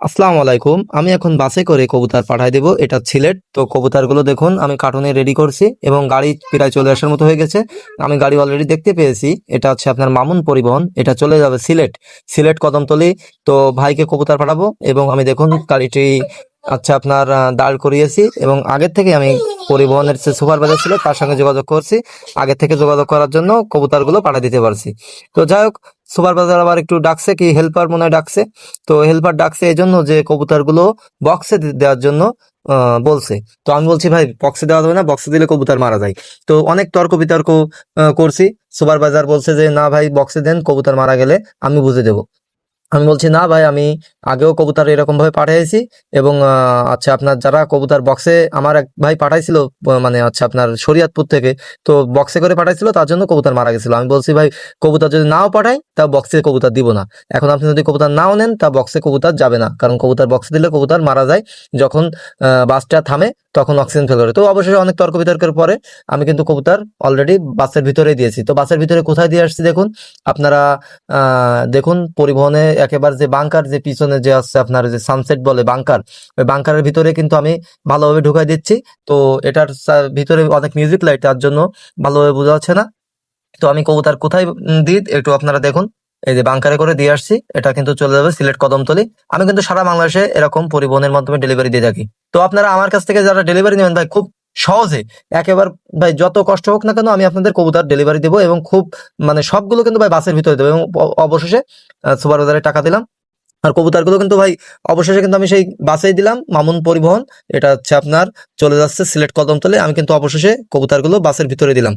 আসসালামু আলাইকুম। আমি এখন বাসে করে কবুতর পাঠাই দেবো। এটা সিলেট। তো কবুতরগুলো দেখুন, আমি কার্টুনে রেডি করছি এবং গাড়ি প্রায় চলে আসার মতো হয়ে গেছে। আমি গাড়ি অলরেডি দেখতে পেয়েছি। এটা হচ্ছে আপনার মামুন পরিবহন। এটা চলে যাবে সিলেট। সিলেট কদমতলি। তো ভাইকে কবুতর পাঠাবো এবং আমি দেখুন, গাড়িটি আচ্ছা আপনার দাঁড় করিয়েছি এবং আগের থেকে আমি পরিবহনের যে সুপারভাইজার ছিল তার সঙ্গে যোগাযোগ করছি। আগের থেকে যোগাযোগ করার জন্য কবুতরগুলো পাঠিয়ে দিতে পারছি। তো যাই হোক সুপারভাইজার আবার একটু ডাকছে কি হেল্পার মনে হয় ডাকছে। তো হেল্পার ডাকছে এই জন্য যে কবুতরগুলো বক্সে দেওয়ার জন্য বলছে। তো আমি বলছি, ভাই বক্সে দেওয়া যাবে না বক্সে দিলে কবুতর মারা যায়। তো অনেক তর্ক বিতর্ক করছি। সুপারভাইজার বলছে যে, না ভাই বক্সে দেন, কবুতর মারা গেলে আমি বুঝে দেবো। আমি বলছি, না ভাই, আমি আগেও কবুতর এরকম ভাবে পাঠিয়েছি এবং আচ্ছা আপনার যারা কবুতর বক্সে আমার এক ভাই পাঠাইছিল মানে আচ্ছা আপনার শরীয়তপুর থেকে, তো বক্সে করে পাঠাইছিল, তার জন্য কবুতর মারা গেছিল। আমি বলছি, ভাই, কবুতর যদি নাও পাঠাই, তা বক্সে কবুতর দিব না। এখন আপনি যদি কবুতর নাও নেন, তা বক্সে কবুতর যাবে না। কারণ কবুতর বক্সে দিলে কবুতর মারা যায় যখন বাসটা থামে তখন অক্সিজেন ফেল করে তো অবশ্যই অনেক তর্ক বিতর্কের পরে আমি কিন্তু কবুতর অলরেডি বাসের ভিতরে দিয়েছি। তো বাসের ভিতরে কোথায় দিয়ে আসছি দেখুন? আপনারা দেখুন পরিবহনে একেবারে যে বাংকার যে পিছনে যে আছে আপনার যে সানসেট বলে বাংকার ওই বাংকারের ভিতরে কিন্তু আমি ভালোভাবে ঢুকাই দিচ্ছি। তো এটার ভিতরে অনেক মিউজিক লাইট তার জন্য ভালোভাবে বোঝা যাচ্ছে না। তো আমি কবুতর কোথায় দিই? একটু আপনারা দেখুন। এই যে বাংকারে করে দিয়ে আসছি, এটা কিন্তু চলে যাবে সিলেট কদমতলি। আমি কিন্তু সারা বাংলাদেশে এরকম পরিবহনের মাধ্যমে ডেলিভারি দিয়ে থাকি। তো আপনারা আমার কাছ থেকে যারা ডেলিভারি নেবেন ভাই, খুব সহজে, একেবারে ভাই যত কষ্ট হোক না কেন আমি আপনাদের কবুতার ডেলিভারি দেবো এবং খুব মানে সবগুলো কিন্তু ভাই বাসের ভিতরে দেবো এবং অবশেষে সুপারভাইজারে টাকা দিলাম। আর কবুতরগুলো কিন্তু ভাই, অবশেষে কিন্তু আমি সেই বাসেই দিলাম, মামুন পরিবহন। এটা হচ্ছে আপনার, চলে যাচ্ছে সিলেট কদমতলে। আমি কিন্তু অবশেষে কবুতরগুলো বাসের ভিতরে দিলাম।